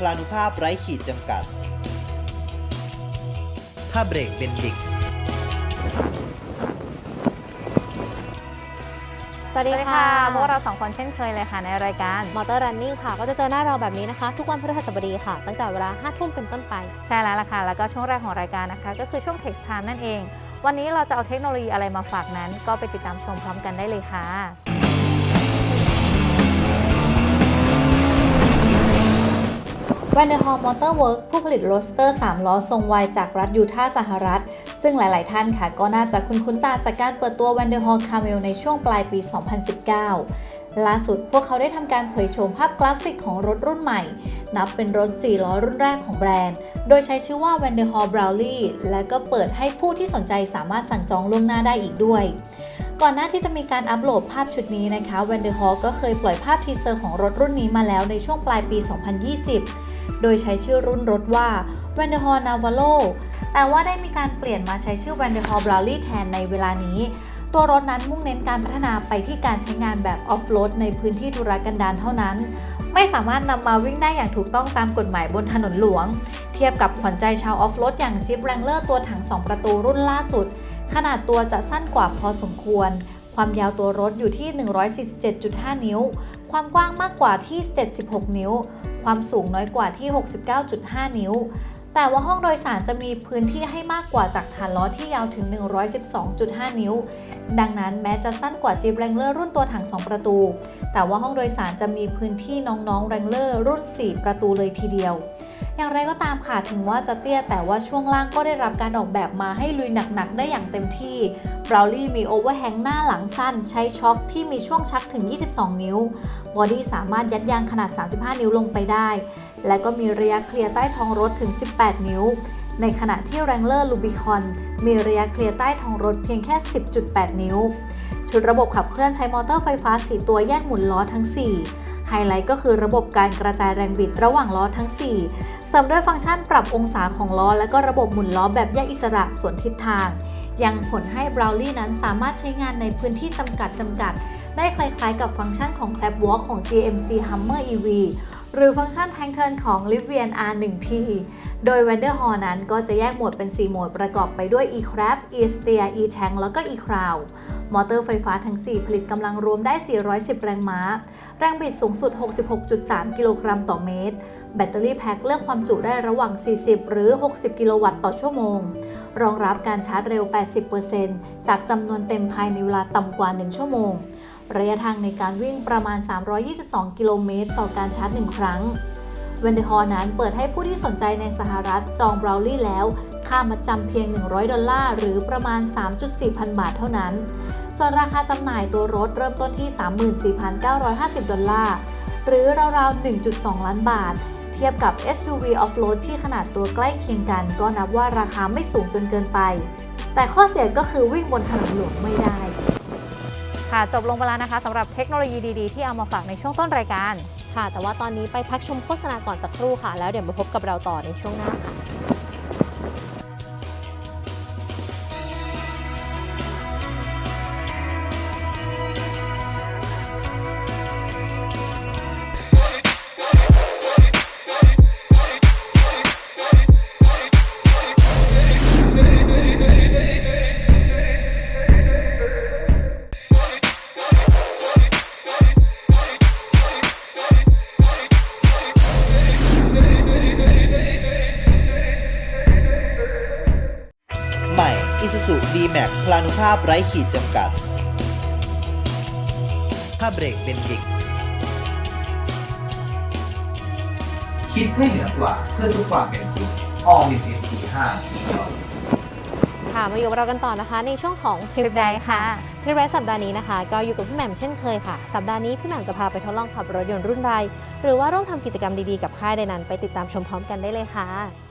D-Max พลานุภาพไร้ขีดจำกัด ถ้าเบรกเป็นดิก สวัสดีสวัสดีค่ะค่ะ พวกเราสองคนเช่นเคยเลยค่ะในรายการ มอเตอร์รันนิ่งค่ะ ก็จะเจอหน้าเราแบบนี้นะคะ ทุกวันพฤหัสบดีค่ะ ตั้งแต่เวลา5ทุ่มเป็นต้นไป ใช่แล้วล่ะค่ะ แล้วก็ช่วงแรกของรายการนะคะ ก็คือช่วง Text Time นั่นเอง วันนี้เราจะเอาเทคโนโลยีอะไรมาฝากนั้น ก็ไปติดตามชมพร้อมกันได้เลยค่ะ w a n d e r h a l l Motor Work ผู้ผลิตโรสเตอร์ 3 ล้อทรงวายจากรัฐยูทาห์สหรัฐ ซึ่งหลาย ๆ ท่านค่ะก็น่าจะคุ้นๆตาจากการเปิดตัว w a n d e r h a l l Camel ในช่วงปลายปี 2019 ล่าสุดพวกเขาได้ทำการเผยโฉมภาพกราฟิกของรถรุ่นใหม่ นับเป็นรถ 4 ล้อรุ่นแรกของแบรนด์ โดยใช้ชื่อว่า w a n d e r h a l l Brawley และก็เปิดให้ผู้ที่สนใจสามารถสั่งจองล่วงหน้าได้อีกด้วย ก่อนหน้าที่จะมีการอัปโหลดภาพชุดนี้นะคะ w a n d e r h a l l ก็เคยปล่อยภาพทีเซอร์ของรถรุ่นนี้มาแล้วในช่วงปลายปี 2020 โดยใช้ชื่อรุ่นรถว่า w a n d e r h a l l Navalo แต่ว่าได้มีการเปลี่ยนมาใช้ชื่อ w a n d e r h a l l Brawley แทนในเวลานี้ ตัวรถนั้นมุ่งเน้นการพัฒนาไปที่การใช้งานแบบออฟโรดในพื้นที่ธุรกันดารเท่านั้น ไม่สามารถนำมาวิ่งได้อย่างถูกต้องตามกฎหมายบนถนนหลวง เทียบกับขวัญใจชาวออฟโรดอย่างจิ p แรงเลอร์ตัวถัง 2 ประตูรุ่นล่าสุด ขนาดตัวจะสั้นกว่าพอสมควร ความยาวตัวรถอยู่ที่ 147.5 นิ้ว ความกว้างมากกว่าที่ 76 นิ้ว ความสูงน้อยกว่าที่ 69.5 นิ้ว แต่ว่าห้องโดยสารจะมีพื้นที่ให้มากกว่าจากฐานล้อที่ยาวถึง 112.5 นิ้ว ดังนั้นแม้จะสั้นกว่า Jeep Wrangler รุ่นตัวถัง 2 ประตู แต่ว่าห้องโดยสารจะมีพื้นที่น้องๆ Wrangler รุ่น 4 ประตูเลยทีเดียว อย่างไรก็ตามค่ะถึงว่าจะเตี้ยแต่ว่าช่วงล่างก็ได้รับการออกแบบมาให้ลุยหนักๆ ได้อย่างเต็มที่ b r o w l e y มีโอเวอร์แฮงหน้าหลังสั้น ใช้ช็อคที่มีช่วงชักถึง 22 นิ้ว บอดี้สามารถยัดยางขนาด 35 นิ้วลงไปได้ และก็มีระยะเคลียร์ใต้ท้องรถถึง 18 นิ้ว ในขณะที่ Wrangler Rubicon มีระยะเคลียร์ใต้ท้องรถเพียงแค่ 10.8 นิ้ว ชุดระบบขับเคลื่อนใช้มอเตอร์ไฟฟ้า 4 ตัวแยกหมุนล้อทั้ง 4 ไฮไลท์ก็คือระบบการกระจายแรงบิดระหว่างล้อทั้ง 4 เสริมด้วยฟังก์ชันปรับองศาของล้อ และก็ระบบหมุนล้อแบบแยกอิสระส่วนทิศทาง ยังผลให้ b r o w l e y นั้นสามารถใช้งานในพื้นที่จำกัดจำกัด ได้คล้ายๆ กับฟังก์ชันของ Clap Walk ของ GMC Hummer EV หรือฟังก์ชัน Tank Turn ของ Rivian R1T โดย Wanderhall นั้นก็จะแยกหมวดเป็น 4 โหมดประกอบไปด้วย e-crab e-steer e-tank แล้วก็ e-crown มอเตอร์ไฟฟ้าทั้ง 4 ผลิตกำลังรวมได้ 410 แรงม้า แรงบิดสูงสุด 66.3 กิโลกรัมต่อเมตร แบตเตอรี่แพ็คเลือกความจุได้ระหว่าง 40 หรือ 60 กิโลวัตต์ต่อชั่วโมง รองรับการชาร์จเร็ว 80%จากจำนวนเต็มภายในเวลาต่ำกว่า 1 ชั่วโมง ระยะทางในการวิ่งประมาณ 322 กิโลเมตรต่อการชาร์จ 1 ครั้งเวนเดฮอนั้นเปิดให้ผู้ที่สนใจในสหรัฐจองบราวลี่แล้ว ค่ามาจำเพียง 100 ดอลลาร์ หรือประมาณ 3.4 พันบาทเท่านั้น ส่วนราคาจำหน่ายตัวรถเริ่มต้นที่ 34,950 ดอลลาร์ หรือราวๆ 1.2 ล้านบาท ทียบกับ SUV Off-road ที่ขนาดตัวใกล้เคียงกัน ก็นับว่าราคาไม่สูงจนเกินไป แต่ข้อเสียก็คือวิ่งบนถนนหลวงไม่ได้ ค่ะจบลงไปแล้วนะคะสำหรับเทคโนโลยีดีๆ ที่เอามาฝากในช่วงต้นรายการ ค่ะ แต่ว่าตอนนี้ไปพักชมโฆษณาก่อนสักครู่ค่ะ แล้วเดี๋ยวมาพบกับเราต่อในช่วงหน้าค่ะ หม่ Isuzu D-Max พลานุภาพไร้ขีดจำกัด ถ้าเบรกเป็นดิก คิดให้เหนือกว่าเพื่อทุกความเป็นจริง All New MG5 ค่ะมาอยู่กับเรากันต่อนะคะ ในช่วงของทริปใดค่ะที่เรสสัปดาห์นี้นะคะ ก็อยู่กับพี่แหม่มเช่นเคยค่ะ สัปดาห์นี้พี่แหม่มจะพาไปทดลองขับรถยนต์รุ่นใด หรือว่าร่วมทำกิจกรรมดีๆกับค่ายใดนั้น ไปติดตามชมพร้อมกันได้เลยค่ะ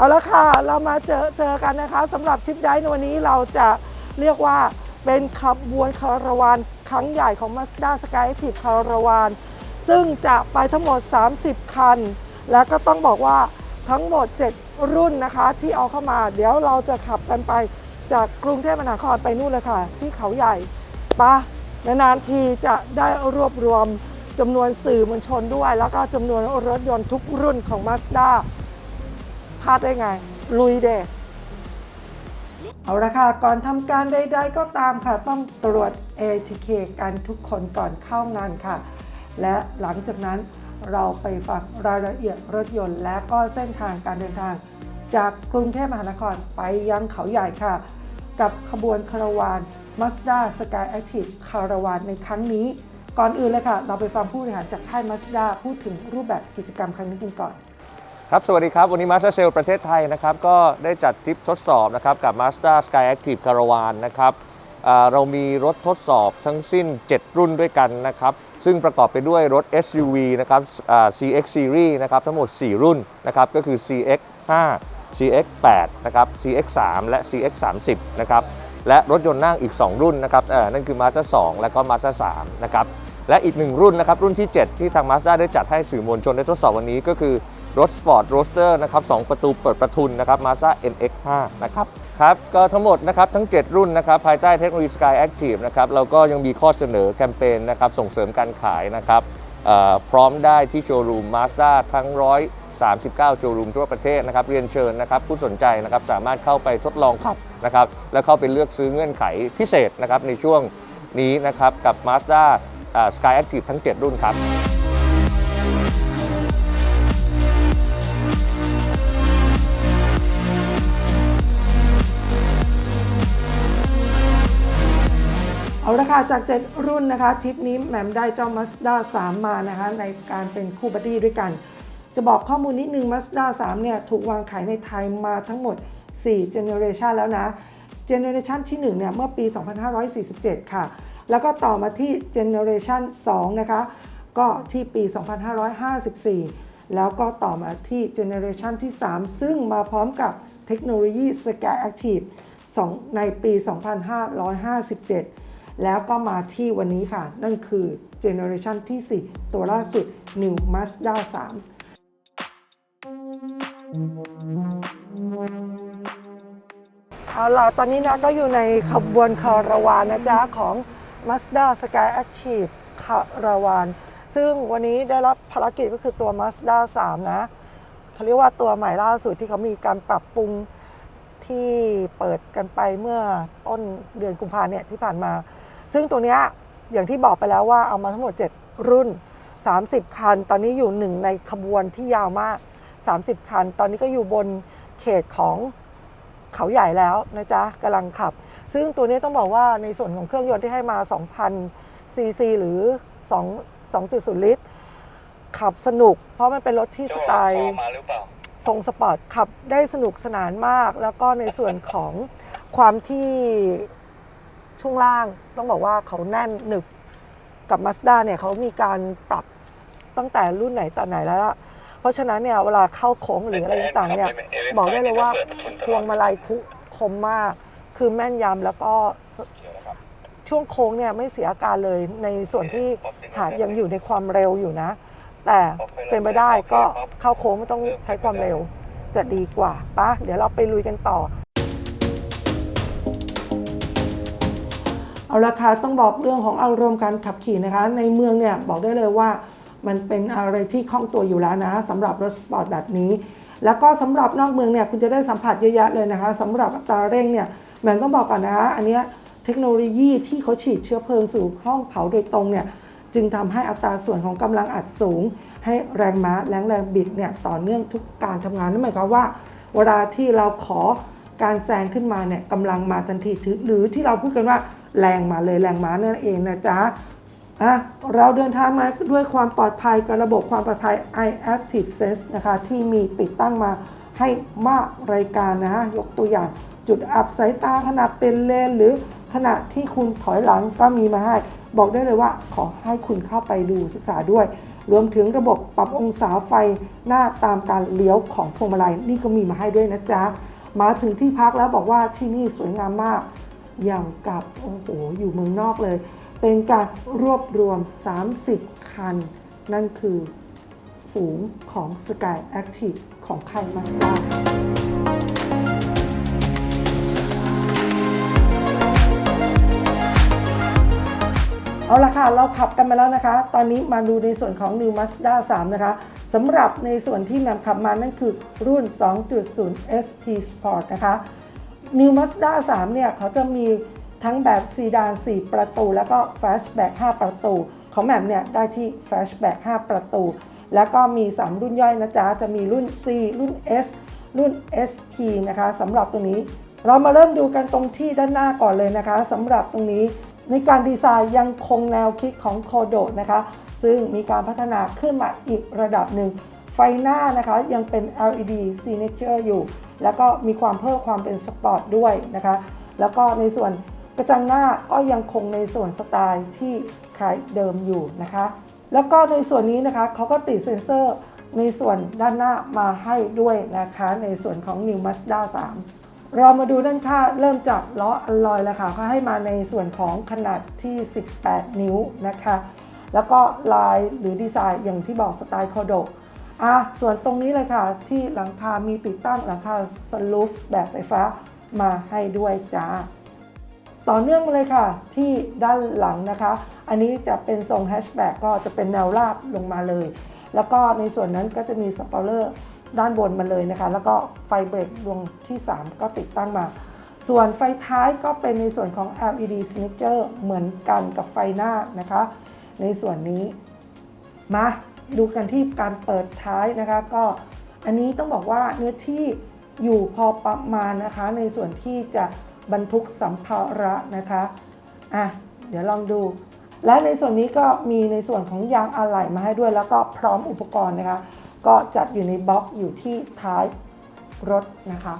เอาละค่ะ เรามาเจอเจอกันนะคะสำหรับทริปได้ในวันนี้เราจะเรียกว่าเป็นขบวนคาราวานครั้งใหญ่ของ Mazda Sky Active คาราวานซึ่งจะไปทั้งหมด 30 คัน แล้วก็ต้องบอกว่าทั้งหมด 7 รุ่นนะคะที่เอาเข้ามา เดี๋ยวเราจะขับกันไปจากกรุงเทพมหานครไปนู่นเลยค่ะ ที่เขาใหญ่ปะนานๆทีจะได้รวบรวมจำนวนสื่อมวลชนด้วย แล้วก็จำนวนรถยนต์ทุกรุ่นของ Mazda พลาดได้ไง ลุยเดะเอาละค่ะ ก่อนทำการใด ๆ ก็ตามค่ะ ต้องตรวจ ATK กันทุกคนก่อนเข้างานค่ะ และหลังจากนั้นเราไปฟังรายละเอียดรถยนต์ และก็เส้นทางการเดินทาง จากกรุงเทพมหานครไปยังเขาใหญ่ค่ะ กับขบวนคาราวาน Mazda Sky Active คาราวานในครั้งนี้ ก่อนอื่นเลยค่ะ เราไปฟังผู้บริหารจากค่าย Mazda พูดถึงรูปแบบกิจกรรมครั้งนี้กันก่อน ครับ สวัสดีครับ วันนี้ Mazda Sale ประเทศไทยนะครับ ก็ได้จัดทริปทดสอบนะครับ กับ Mazda Sky Active Caravan นะครับเรามีรถทดสอบทั้งสิ้น 7 รุ่นด้วยกันนะครับ ซึ่งประกอบไปด้วยรถ SUV นะครับอ่า CX Series นะครับ ทั้งหมด 4 รุ่นนะครับ ก็คือ CX 5 CX 8นะครับ CX 3และ CX 30นะครับ และรถยนต์นั่งอีก 2 รุ่นนะครับนั่นคือ Mazda 2 และก็ Mazda 3นะครับ และอีกหนึ่งรุ่นนะครับ รุ่นที่ 7 ที่ทาง Mazda ได้จัดให้สื่อมวลชนได้ทดสอบวันนี้ก็คือ รถ Sport Roadster นะครับ2ประตูเปิดประทุนนะครับ Mazda NX5 นะครับครับก็ทั้งหมดนะครับทั้ง 7 รุ่นนะครับภายใต้เทคโนโลยี Sky Active นะครับเราก็ยังมีข้อเสนอแคมเปญนะครับส่งเสริมการขายนะครับพร้อมได้ที่โชว์รูม Mazda ทั้ง 139 โชว์รูมทั่วประเทศนะครับเรียนเชิญนะครับผู้สนใจนะครับสามารถเข้าไปทดลองขับนะครับแล้วเข้าไปเลือกซื้อเงื่อนไขพิเศษนะครับในช่วงนี้นะครับกับ Mazda อ่า Sky Active ทั้ง 7 รุ่นครับ เอาละค่ะจาก 7 รุ่นนะคะทริปนี้แหม่มได้เจ้า Mazda 3 มานะคะในการเป็นคู่บัดดี้ด้วยกัน จะบอกข้อมูลนิดนึง Mazda 3 เนี่ยถูกวางขายในไทยมาทั้งหมด 4 Generation แล้วนะ Generation ที่1เนี่ยเมื่อปี 2547 ค่ะ แล้วก็ต่อมาที่ Generation 2 นะคะ ก็ที่ปี 2554 แล้วก็ต่อมาที่ Generation ที่ 3 ซึ่งมาพร้อมกับเทคโนโลยี Sky Active 2ในปี 2557 แล้วก็มาที่วันนี้ค่ะ นั่นคือเจเนอเรชันที่ 4 ตัวล่าสุด New Mazda 3 เอาล่ะ ตอนนี้นะก็อยู่ในขบวนคาราวานนะจ๊ะ ของ Mazda Sky Active คาราวาน ซึ่งวันนี้ได้รับภารกิจก็คือตัว Mazda 3 นะเขาเรียกว่าตัวใหม่ล่าสุดที่เขามีการปรับปรุงที่เปิดกันไปเมื่อต้นเดือนกุมภาเนี่ยที่ผ่านมา ซึ่งตัวเนี้ยอย่างที่บอกไปแล้วว่าเอามาทั้งหมด 7 รุ่น 30 คัน ตอนนี้อยู่หนึ่งในขบวนที่ยาวมาก 30 คัน ตอนนี้ก็อยู่บนเขตของเขาใหญ่แล้วนะจ๊ะกำลังขับ ซึ่งตัวนี้ต้องบอกว่าในส่วนของเครื่องยนต์ที่ให้มา 2,000 ซีซีหรือ 2 2.0 ลิตร ขับสนุก เพราะมันเป็นรถที่สไตล์ทรงสปอร์ตขับได้สนุกสนานมาก แล้วก็ในส่วนของความที่ ช่วงล่างต้องบอกว่าเขาแน่นหนึบกับ Mazda เนี่ยเขามีการปรับตั้งแต่รุ่นไหนตอนไหนแล้วล่ะเพราะฉะนั้นเนี่ยเวลาเข้าโค้งหรืออะไรต่างๆเนี่ยบอกได้เลยว่าพวงมาลัยคุคมมาก คือแม่นยำแล้วก็ช่วงโค้งเนี่ยไม่เสียอาการเลยในส่วนที่หากยังอยู่ในความเร็วอยู่นะ แต่เป็นไปได้ก็เข้าโค้งไม่ต้องใช้ความเร็วจะดีกว่าปะเดี๋ยวเราไปลุยกันต่อ เอาราคาต้องบอกเรื่องของอารมณ์การขับขี่นะคะ ในเมืองเนี่ยบอกได้เลยว่ามันเป็นอะไรที่คล่องตัวอยู่แล้วนะสำหรับรถสปอร์ตแบบนี้ แล้วก็สำหรับนอกเมืองเนี่ยคุณจะได้สัมผัสเยอะแยะเลยนะคะสำหรับอัตราเร่งเนี่ยแม่ต้องบอกก่อนนะคะอันเนี้ยเทคโนโลยีที่เขาฉีดเชื้อเพลิงสู่ห้องเผาโดยตรงเนี่ยจึงทำให้อัตราส่วนของกำลังอัดสูง ให้แรงม้าแรงแรงบิดเนี่ยต่อเนื่องทุกการทำงานนั่นหมายความว่า เวลาที่เราขอ การแซงขึ้นมาเนี่ยกำลังมาทันทีหรือที่เราพูดกันว่าแรงมาเลยแรงมานั่นเองนะจ๊ะอะเราเดินทางมาด้วยความปลอดภัยกับระบบความปลอดภัย iActive Sense นะคะ ที่มีติดตั้งมาให้มากรายการนะฮะยกตัวอย่างจุดอับสายตาขณะเป็นเลน หรือขณะที่คุณถอยหลังก็มีมาให้ บอกได้เลยว่าขอให้คุณเข้าไปดูศึกษาด้วย รวมถึงระบบปรับองศาไฟหน้าตามการเลี้ยวของพวงมาลัยนี่ก็มีมาให้ด้วยนะจ๊ะ มาถึงที่พักแล้วบอกว่าที่นี่สวยงามมาก อย่างกับโอ้โหอยู่เมืองนอกเลย เป็นการรวบรวม 30 คัน นั่นคือฝูงของ Sky Active ของค่าย Mazda ค่ะเอาละค่ะ เราขับกันมาแล้วนะคะ ตอนนี้มาดูในส่วนของ New Mazda 3 นะคะ สำหรับในส่วนที่แมมขับมานั่นคือรุ่น 2.0 SP Sport นะคะ New Mazda 3 เนี่ย เขาจะมีทั้งแบบซีดาน 4 ประตู แล้วก็ Fastback 5 ประตู ของแหม่มเนี่ย ได้ที่ Fastback 5 ประตู แล้วก็มี 3 รุ่นย่อยนะจ๊ะ จะมีรุ่น C รุ่น S รุ่น SP นะคะสำหรับตรงนี้ เรามาเริ่มดูกันตรงที่ด้านหน้าก่อนเลยนะคะสำหรับตรงนี้ในการดีไซน์ยังคงแนวคิดของโคโดนะคะ ซึ่งมีการพัฒนาขึ้นมาอีกระดับหนึ่ง ไฟหน้านะคะยังเป็น LED signature อยู่ แล้วก็มีความเพิ่มความเป็นสปอร์ตด้วยนะคะ แล้วก็ในส่วนกระจังหน้าก็ยังคงในส่วนสไตล์ที่คล้ายเดิมอยู่นะคะ แล้วก็ในส่วนนี้นะคะเขาก็ติดเซ็นเซอร์ในส่วนด้านหน้ามาให้ด้วยนะคะ ในส่วนของ New Mazda 3 เรามาดูด้านข้างเริ่มจากล้ออลลอยแล้วค่ะเขาให้มาในส่วนของขนาดที่ 18 นิ้วนะคะ แล้วก็ลายหรือดีไซน์อย่างที่บอกสไตล์โคโดอะส่วนตรงนี้เลยค่ะ ที่หลังคา มีติดตั้งหลังคาสลูฟแบบไฟฟ้ามาให้ด้วยจ้า ต่อเนื่องมาเลยค่ะ ที่ด้านหลังนะคะ อันนี้จะเป็นทรงแฮชแบ็กก็จะเป็นแนวราบลงมาเลย แล้วก็ในส่วนนั้นก็จะมีสปอเลอร์ด้านบนมาเลยนะคะ แล้วก็ไฟเบรกดวงที่ 3 ก็ติดตั้งมา ส่วนไฟท้ายก็เป็นในส่วนของ LED signature เหมือนกันกับไฟหน้านะคะ ในส่วนนี้ มาดูกันที่การเปิดท้ายนะคะ ก็อันนี้ต้องบอกว่าเนื้อที่อยู่พอประมาณนะคะ ในส่วนที่จะบรรทุกสัมภาระนะคะอะเดี๋ยวลองดู และในส่วนนี้ก็มีในส่วนของยางอะไหล่มาให้ด้วย แล้วก็พร้อมอุปกรณ์นะคะ ก็จัดอยู่ในบล็อกอยู่ที่ท้ายรถนะคะ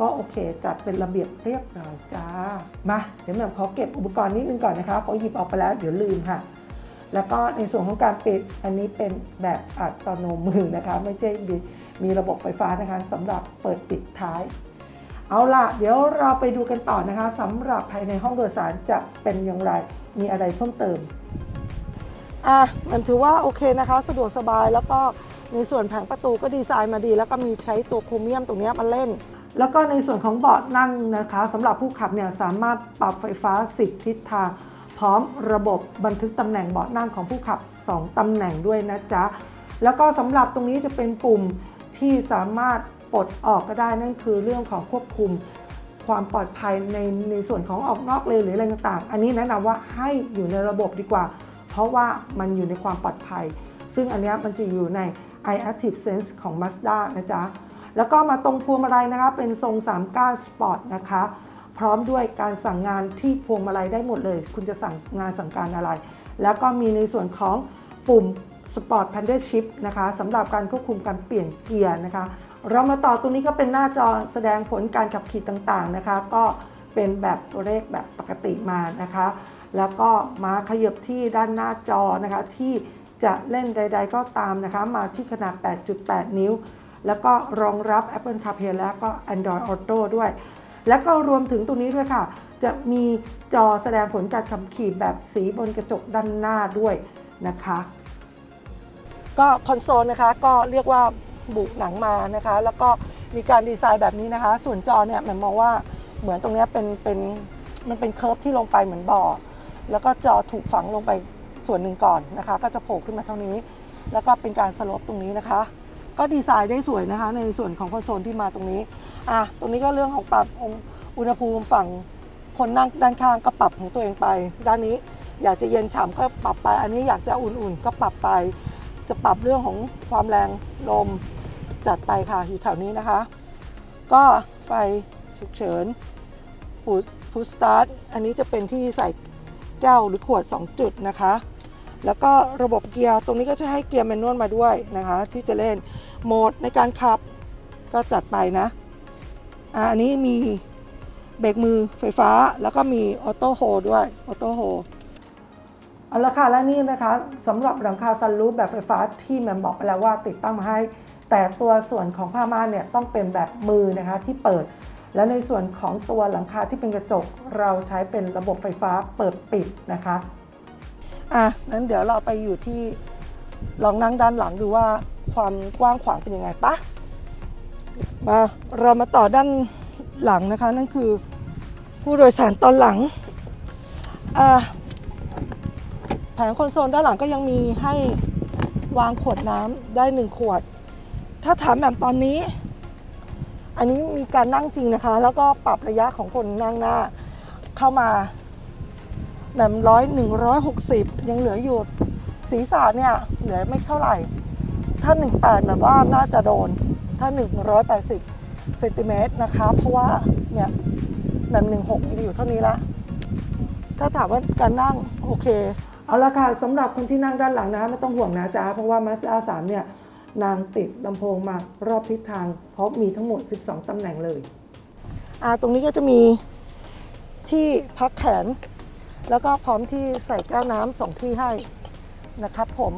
ก็โอเคจัดเป็นระเบียบเรียบร้อยจ้ามาเดี๋ยวแหม่ขอเก็บอุปกรณ์นิดนึงก่อนนะคะเพราะหยิบออกไปแล้วเดี๋ยวลืมค่ะ แล้วก็ในส่วนของการปิดอันนี้เป็นแบบอัตโนมือนะคะ ไม่ใช่มีมีระบบไฟฟ้านะคะสำหรับเปิดปิดท้าย เอาล่ะ เดี๋ยวเราไปดูกันต่อนะคะสำหรับภายในห้องโดยสารจะเป็นอย่างไรมีอะไรเพิ่มเติมอะมันถือว่าโอเคนะคะ สะดวกสบายแล้วก็ในส่วนแผงประตูก็ดีไซน์มาดี แล้วก็มีใช้ตัวโครเมียมตรงเนี้ยมาเล่น แล้วก็ในส่วนของเบาะนั่งนะคะสำหรับผู้ขับเนี่ยสามารถปรับไฟฟ้า10ทิศทาง พร้อมระบบบันทึกตำแหน่งเบาะนั่งของผู้ขับ 2ตำแหน่งด้วยนะจ๊ะ แล้วก็สำหรับตรงนี้จะเป็นปุ่มที่สามารถปลดออกก็ได้นั่นคือเรื่องของควบคุมความปลอดภัยในในส่วนของออกนอกเลนหรืออะไรต่างๆ อันนี้แนะนำว่าให้อยู่ในระบบดีกว่า เพราะว่ามันอยู่ในความปลอดภัย ซึ่งอันนี้มันจะอยู่ใน iActive Sense ของ Mazda นะจ๊ะ แล้วก็มาตรงพวงมาลัยนะคะ เป็นทรง 39 Sport นะคะ พร้อมด้วยการสั่งงานที่พวงมาลัยได้หมดเลย คุณจะสั่งงานสั่งการอะไร แล้วก็มีในส่วนของปุ่ม Sport Paddle Shift นะคะสำหรับการควบคุมการเปลี่ยนเกียร์นะคะ เรามาต่อตรงนี้ก็เป็นหน้าจอแสดงผลการขับขี่ต่างๆนะคะ ก็เป็นแบบตัวเลขแบบปกติมานะคะ แล้วก็มาขยับที่ด้านหน้าจอนะคะ ที่จะเล่นใด ๆ ก็ตามนะคะ มาที่ขนาด 8.8 นิ้ว แล้วก็รองรับ Apple CarPlay และก็ Android Auto ด้วย แล้วก็รวมถึงตรงนี้ด้วยค่ะ จะมีจอแสดงผลการขับขี่แบบสีบนกระจกด้านหน้าด้วยนะคะ ก็คอนโซลนะคะก็เรียกว่าบุหนังมานะคะ แล้วก็มีการดีไซน์แบบนี้นะคะ ส่วนจอเนี่ยแหมันมองว่าเหมือนตรงนี้เป็นเป็นมันเป็นเคิร์ฟที่ลงไปเหมือนบ่อ แล้วก็จอถูกฝังลงไปส่วนหนึ่งก่อนนะคะ ก็จะโผล่ขึ้นมาเท่านี้ แล้วก็เป็นการสลปตรงนี้นะคะ ก็ดีไซน์ได้สวยนะคะ ในส่วนของคอนโซลที่มาตรงนี้อะตรงนี้ก็เรื่องของปรับอุณหภูมิฝั่งคนนั่งด้านข้างก็ปรับของตัวเองไป ด้านนี้อยากจะเย็นฉ่ำก็ปรับไป อันนี้อยากจะอุ่นๆ ก็ปรับไป จะปรับเรื่องของความแรงลมจัดไปค่ะอยู่แถวนี้นะคะ ก็ไฟฉุกเฉินปูพูสตาร์ทอันนี้จะเป็นที่ใส่แก้วหรือขวด 2 จุดนะคะ แล้วก็ระบบเกียร์ตรงนี้ก็จะให้เกียร์แมนนวลมาด้วยนะคะ ที่จะเล่น โหมดในการขับก็จัดไปนะอะอันนี้มีเบรกมือไฟฟ้าแล้วก็มีออโต้โฮด้วยออโต้โฮเอาละค่ะและนี่นะคะสำหรับหลังคาซันรูฟแบบไฟฟ้าที่แมมบอกไปแล้วว่าติดตั้งมาให้ แต่ตัวส่วนของผ้าม่านเนี่ยต้องเป็นแบบมือนะคะที่เปิด และในส่วนของตัวหลังคาที่เป็นกระจก เราใช้เป็นระบบไฟฟ้าเปิดปิดนะคะอะนั้นเดี๋ยวเราไปอยู่ที่ลองนั่งด้านหลังดูว่า ความกว้างขวางเป็นยังไงปะมาเรามาต่อด้านหลังนะคะ นั่นคือผู้โดยสารตอนหลังแผงคอนโซลด้านหลังก็ยังมีให้วางขวดน้ำได้หนึ่งขวด ถ้าถามแบบตอนนี้ อันนี้มีการนั่งจริงนะคะ แล้วก็ปรับระยะของคนนั่งหน้า เข้ามาแบบร้อยหนึ่งร้อยหกสิบยังเหลืออยู่ศีรษะเนี่ยเหลือไม่เท่าไหร่ ถ้า 18แบบว่าน่าจะโดน ถ้า 180เซนติเมตรนะคะ เพราะว่าเนี่ยแบบ16มีอยู่เท่านี้ละ ถ้าถามว่าการนั่งโอเค เอาละค่ะสำหรับคนที่นั่งด้านหลังนะไม่ต้องห่วงนะจ๊ะ เพราะว่า Mazda 3เนี่ยนางติดลำโพงมารอบทิศทาง เพราะมีทั้งหมด 12ตำแหน่งเลยอ่าตรงนี้ก็จะมีที่พักแขน แล้วก็พร้อมที่ใส่แก้วน้ำสองที่ให้นะครับผม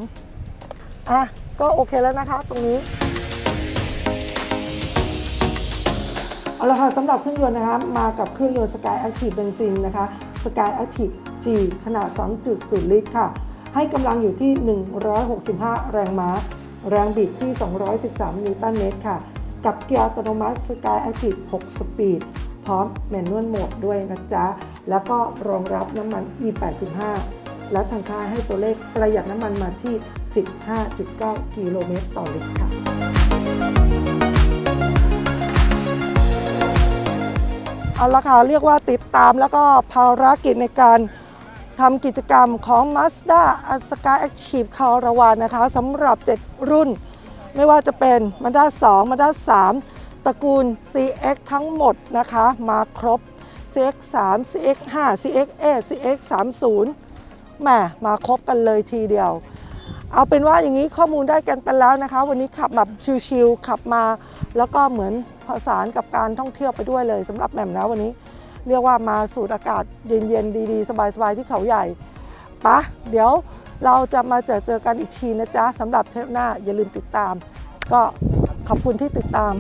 อะ ก็โอเคแล้วนะคะ ตรงนี้เอาละค่ะสำหรับเครื่องยนต์นะคะมากับเครื่องยนต์ Sky Active Benzene นะคะ Sky Active G ขนาด 2.0 ลิตรค่ะ ให้กำลังอยู่ที่ 165 แรงม้า แรงบิดที่ 213 นิวตันเมตรค่ะ กับเกียร์อัตโนมัติ Sky Active 6 สปีด พร้อมแมนนวลโหมดด้วยนะจ๊ะ แล้วก็รองรับน้ำมัน E85 และทางค่ายให้ตัวเลขประหยัดน้ำมันมาที่ 15.9 กิโลเมตรต่อลิตรค่ะ เอาละค่ะเรียกว่าติดตามแล้วก็ภารกิจในการทำกิจกรรมของ Mazda a s k a Active c a r a v a n นะคะสำหรับ 7 รุ่น ไม่ว่าจะเป็น Mazda 2 Mazda 3 ตระกูล CX ทั้งหมดนะคะ มาครบ CX 3 CX 5 CX 8 CX 30แหมมาครบกันเลยทีเดียว เอาเป็นว่าอย่างนี้ข้อมูลได้กันไปแล้วนะคะ วันนี้ขับแบบชิลๆขับมา แล้วก็เหมือนผสานกับการท่องเที่ยวไปด้วยเลยสำหรับแหม่มนะวันนี้ เรียกว่ามาสูดอากาศเย็นๆดีๆ สบายๆที่เขาใหญ่ปะเดี๋ยวเราจะมาเจอเจอกันอีกทีนะจ๊ะสำหรับเทปหน้าอย่าลืมติดตาม ก็ขอบคุณที่ติดตาม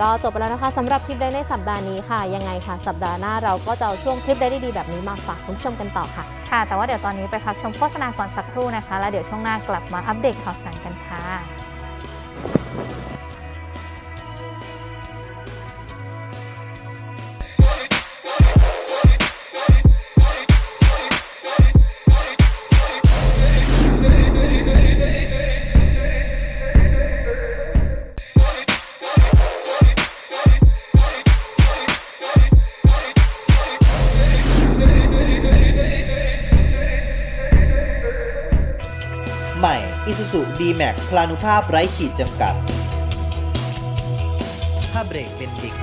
ก็จบไปแล้วนะคะสำหรับทริปได้ในสัปดาห์นี้ค่ะ ยังไงค่ะ สัปดาห์หน้าเราก็จะเอาช่วงทริปได้ดีๆแบบนี้มาฝากคุณผู้ชมกันต่อค่ะ ค่ะ แต่ว่าเดี๋ยวตอนนี้ไปพักชมโฆษณาก่อนสักครู่นะคะ แล้วเดี๋ยวช่วงหน้ากลับมาอัปเดตข่าวสารกันค่ะ Isuzu D-Max พลานุภาพไร้ขีดจำกัด ถ้าเบรกเป็นดิก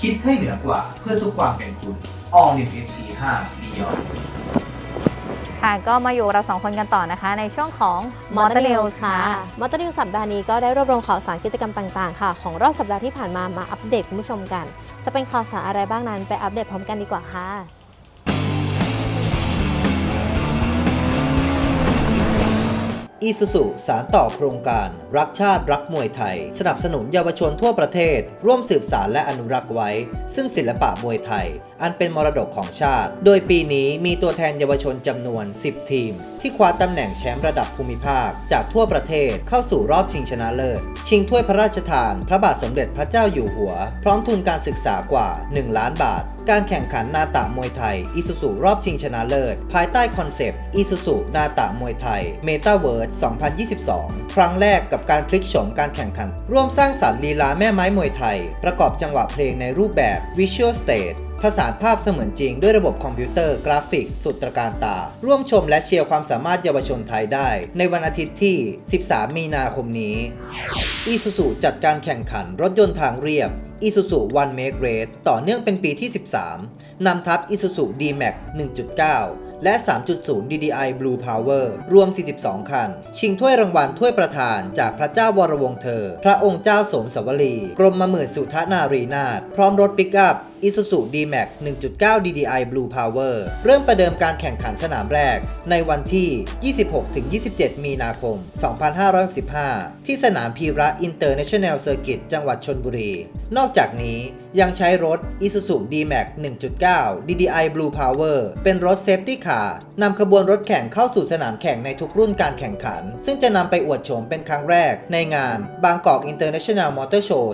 คิดให้เหนือกว่าเพื่อทุกความเป็นคุณ All New MG5 Beyond ค่ะก็มาอยู่เราสองคนกันต่อนะคะ ในช่วงของ มอ Motor เตอร์นิว News ค่ะค่ะ มอเตอร์นิวสัปดาห์นี้ก็ได้รวบรวมข่าวสารกิจกรรมต่างๆ ค่ะ ของรอบสัปดาห์ที่ผ่านมามาอัปเดตคุณผู้ชมกัน จะเป็นข่าวสารอะไรบ้างนั้นไปอัปเดตพร้อมกันดีกว่าค่ะ อีซูซุสารต่อโครงการ รักชาติรักมวยไทย สนับสนุนเยาวชนทั่วประเทศ ร่วมสืบสารและอนุรักษ์ไว้ ซึ่งศิลปะมวยไทย อันเป็นมรดกของชาติ โดยปีนี้มีตัวแทนเยาวชนจำนวน 10 ทีม ที่คว้าตำแหน่งแชมป์ระดับภูมิภาค จากทั่วประเทศเข้าสู่รอบชิงชนะเลิศ ชิงถ้วยพระราชทาน พระบาทสมเด็จพระเจ้าอยู่หัว พร้อมทุนการศึกษากว่า 1 ล้านบาท การแข่งขันนาตะมวยไทยอิสุสุรอบชิงชนะเลิศ ภายใต้คอนเซปต์อิสุสุนาตะมวยไทยเมตาเวิร์ด2022 ครั้งแรกกับการพลิกโฉมการแข่งขัน ร่วมสร้างสรรค์ลีลาแม่ไม้มวยไทย ประกอบจังหวะเพลงในรูปแบบ Visual Stage ผสานภาพเสมือนจริงด้วยระบบคอมพิวเตอร์กราฟิก สุดตระการตา ร่วมชมและเชียร์ความสามารถเยาวชนไทยได้ ในวันอาทิตย์ที่ 13 มีนาคมนี้อีซูซูจัดการแข่งขันรถยนต์ทางเรียบ Isuzu One Make Race ต่อเนื่องเป็นปีที่ 13 นำทัพ Isuzu D-Max 1.9 และ 3.0 DDI Blue Power รวม 42 คัน ชิงถ้วยรางวัลถ้วยประธานจากพระเจ้าวรวงเธอ พระองค์เจ้าสมสวรี กรมมหมื่นสุทนารีนาถพร้อมรถปิกอัพ Isuzu D-Max 1.9 DDI Blue Power เริ่มประเดิมการแข่งขันสนามแรก ในวันที่ 26-27 มีนาคม 2565 ที่สนามพีระ International Circuit จังหวัดชนบุรี นอกจากนี้ยังใช้รถ Isuzu D-Max 1.9 DDI Blue Power เป็นรถเซฟตี้คาร์นำขบวนรถแข่งเข้าสู่สนามแข่งในทุกรุ่นการแข่งขัน ซึ่งจะนำไปอวดโฉมเป็นครั้งแรกในงานบางกอก International Motor Show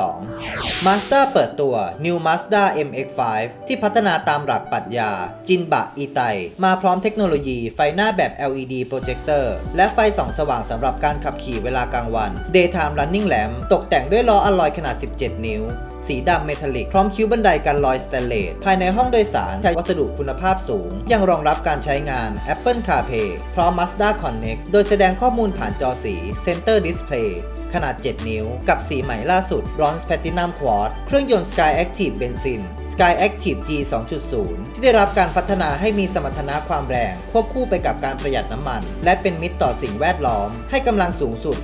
2022 Mazda เปิดตัว New Mazda MX-5 ที่พัฒนาตามหลักปรัชญา จินบะอีไต มาพร้อมเทคโนโลยีไฟหน้าแบบ LED Projector และไฟส่องสว่างสำหรับการขับขี่เวลากลางวัน Daytime Running Lamp ตกแต่งด้วยล้ออะลอยขนาด 17 นิ้วสีีดำเมทัลลิก พร้อมคิ้วบันไดกันลอยสแตนเลส ภายในห้องโดยสารใช้วัสดุคุณภาพสูง ยังรองรับการใช้งาน Apple CarPlay พร้อม Mazda Connect โดยแสดงข้อมูลผ่านจอสี Center Display ขนาด 7 นิ้ว กับสีใหม่ล่าสุด Bronze Platinum Quad เครื่องยนต์ Sky Active Benzin Sky Active G 2.0 ที่ได้รับการพัฒนาให้มีสมรรถนะความแรง ควบคู่ไปกับการประหยัดน้ำมัน และเป็นมิตรต่อสิ่งแวดล้อม ให้กำลังสูงสุด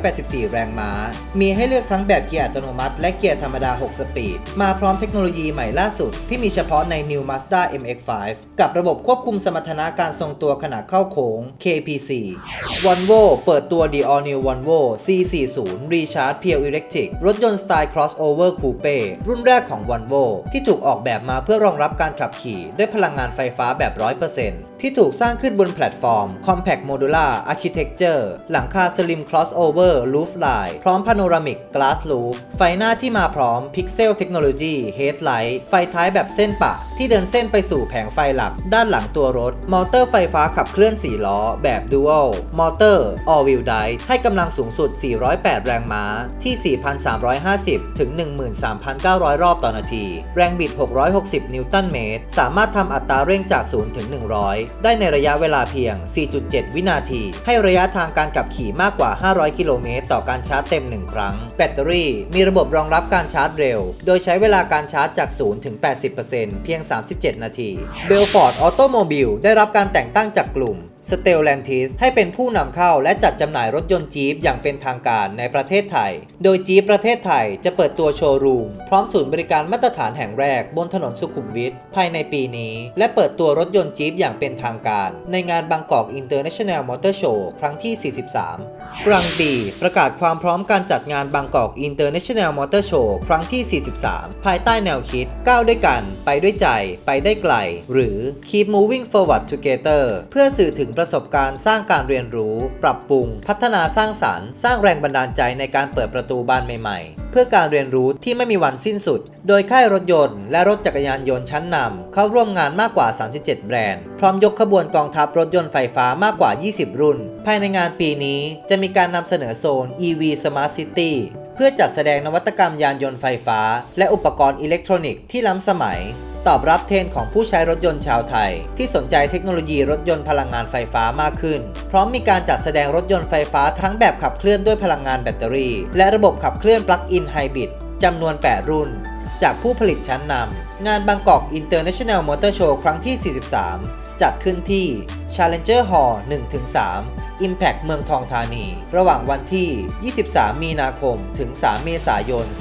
184 แรงม้า มีให้เลือกทั้งแบบเกียร์อัตโนมัติ และเกียร์ธรรมดา 6 สปีด มาพร้อมเทคโนโลยีใหม่ล่าสุด ที่มีเฉพาะใน New Mazda MX-5 กับระบบควบคุมสมรรถนะการทรงตัวขณะเข้าโค้ง KPC Volvo เปิดตัว The All New Volvo C40 Recharge Pure Electric รถยนต์สไตล์ crossover coupe รุ่นแรกของ Volvo ที่ถูกออกแบบมาเพื่อรองรับการขับขี่ด้วยพลังงานไฟฟ้าแบบ 100%ที่ถูกสร้างขึ้นบนแพลตฟอร์ม Compact Modular Architecture หลังคา Slim Crossover Roof Line พร้อม Panoramic Glass Roof ไฟหน้าที่มาพร้อม Pixel Technology Headlight ไฟท้ายแบบเส้นปะ ที่เดินเส้นไปสู่แผงไฟหลัก ด้านหลังตัวรถ มอเตอร์ไฟฟ้าขับเคลื่อน 4 ล้อ แบบ Dual มอเตอร์ All Wheel Drive ให้กำลังสูงสุด 408 แรงม้า ที่ 4,350 ถึง 13,900 รอบต่อนาที แรงบิด 660 นิวตันเมตร สามารถทำอัตราเร่งจาก 0 ถึง 100ได้ในระยะเวลาเพียง 4.7 วินาที ให้ระยะทางการขับขี่มากกว่า 500 กิโลเมตร ต่อการชาร์จเต็ม 1 ครั้ง แบตเตอรี่มีระบบรองรับการชาร์จเร็ว โดยใช้เวลาการชาร์จจาก 0 ถึง 80%เพียง 37 นาที เบลฟอร์ดออโตโมบิลได้รับการแต่งตั้งจากกลุ่ม s t e l l a n t i s ให้เป็นผู้นำเข้าและจัดจำหน่ายรถยนต์จี๊ปอย่างเป็นทางการในประเทศไทย โดยจี๊ปประเทศไทยจะเปิดตัวโชว์รูม พร้อมศูนย์บริการมาตรฐานแห่งแรกบนถนนสุขุมวิทภายในปีนี้ และเปิดตัวรถยนต์จี๊ปอย่างเป็นทางการ ในงานบางกอกอินเตอร์เนชั่นแนลมอเตอร์โชว์ครั้งที่ 43 รังปีประกาศความพร้อมการจัดงานบางกอก International Motor Show ครั้งที่ 43 ภายใต้แนวคิด ก้าวด้วยกัน ไปด้วยใจ ไปได้ไกล หรือ Keep Moving Forward Together เพื่อสื่อถึงประสบการณ์สร้างการเรียนรู้ ปรับปรุง พัฒนาสร้างสารรค์ สร้างแรงบันดาลใจในการเปิดประตูบานใหม่ๆ เพื่อการเรียนรู้ที่ไม่มีวันสิ้นสุด โดยค่ายรถยนต์ และรถจักรยานยนต์ชั้นนำเข้าร่วมงานมากกว่า 37 แบรนด์ พร้อมยกขบวนกองทัพรถยนต์ไฟฟ้ามากกว่า 20 รุ่น ภายในงานปีนี้จะมีการนำเสนอโซน EV Smart City เพื่อจัดแสดงนวัตกรรมยานยนต์ไฟฟ้า และอุปกรณ์อิเล็กทรอนิกส์ที่ล้ำสมัย ตอบรับเทรนด์ของผู้ใช้รถยนต์ชาวไทย ที่สนใจเทคโนโลยีรถยนต์พลังงานไฟฟ้ามากขึ้น พร้อมมีการจัดแสดงรถยนต์ไฟฟ้าทั้งแบบขับเคลื่อนด้วยพลังงานแบตเตอรี่ และระบบขับเคลื่อนปลั๊กอินไฮบริดจำนวน 8 รุ่น จากผู้ผลิตชั้นนำงานบางกอก International Motor Show ครั้งที่ 43 จัดขึ้นที่ Challenger Hall 1-3 Impact เมืองทองธานี ระหว่างวันที่ 23 มีนาคม ถึง 3 เมษายน 2565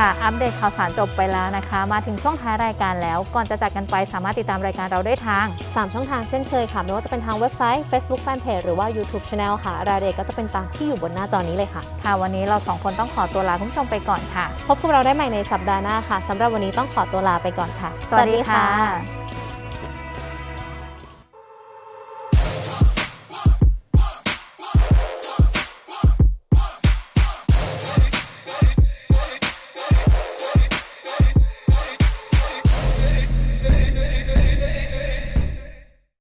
ค่ะ อัปเดตข่าวสารจบไปแล้วนะคะ มาถึงช่วงท้ายรายการแล้ว ก่อนจะจากกันไปสามารถติดตามรายการเราได้ทาง 3 ช่องทางเช่นเคยค่ะ ไม่ว่าจะเป็นทางเว็บไซต์ Facebook Fanpage หรือว่า YouTube Channel ค่ะ รายละเอียดก็จะเป็นตามที่อยู่บนหน้าจอนี้เลยค่ะ ค่ะ วันนี้เราสองคนต้องขอตัวลาคุณผู้ชมไปก่อนค่ะ พบกับเราได้ใหม่ในสัปดาห์หน้าค่ะสำหรับวันนี้ต้องขอตัวลาไปก่อนค่ะ สวัสดีค่ะ